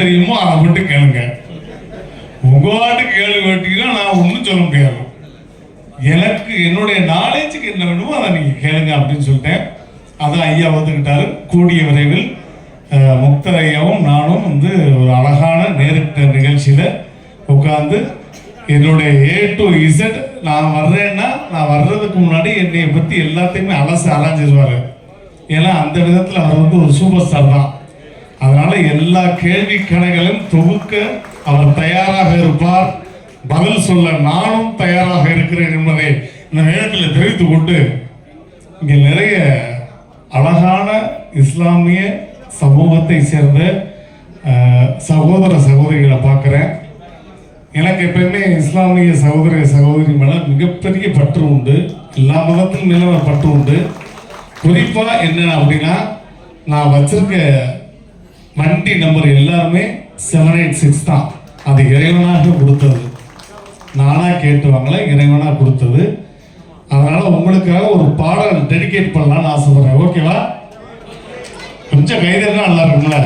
தெரியுமோ அதை மட்டும் கேளுங்க. உங்க வாட்டு கேள்வி கேட்டீங்கன்னா நான் ஒன்றும் சொல்ல முடியாது. எனக்கு என்னுடைய நாலேஜுக்கு என்ன வேணுமோ அதை நீங்கள் கேளுங்க அப்படின்னு சொல்லிட்டேன். அதான் ஐயா வந்துக்கிட்டாரு கூடிய விரைவில் முக்தர் ஐயாவும் நானும் வந்து ஒரு அழகான நேரிட்ட நிகழ்ச்சியில் உட்காந்து என்னுடைய ஏ டு இசட் நான் வர்றேன்னா நான் வர்றதுக்கு முன்னாடி என்னை பற்றி எல்லாத்தையுமே அலசு அலைஞ்சிருவார் ஏன்னா அந்த விதத்தில் அவர் வந்து ஒரு சூப்பர் ஸ்டார் தான். அதனால எல்லா கேள்வி கணைகளையும் தொகுக்க அவர் தயாராக இருப்பார். பதில் சொல்ல நானும் தயாராக இருக்கிறேன் என்பதை இந்த நேரத்தில் தெரிவித்துக் கொண்டு இங்கே நிறைய அழகான இஸ்லாமிய சமூகத்தை சேர்ந்த சகோதர சகோதரிகளை பார்க்குறேன். எனக்கு எப்பயுமே இஸ்லாமிய சகோதர சகோதரி மேலே மிகப்பெரிய பற்று உண்டு. எல்லா மதத்திலும் மேலும் பற்று உண்டு. குறிப்பாக என்ன அப்படின்னா நான் வச்சிருக்க வண்டி நம்பர் எல்லாருமே செவன் எயிட் சிக்ஸ் தான். அது இறைவனாக கொடுத்தது. நானாக கேட்டு வாங்கல இறைவனாக கொடுத்தது. அதனால் உங்களுக்காக ஒரு பாடல் டெடிகேட் பண்ணலான்னு ஆசைப்படுறேன். ஓகேவா கொஞ்சம் கைதெல்லாம் நல்லா இருக்குங்களா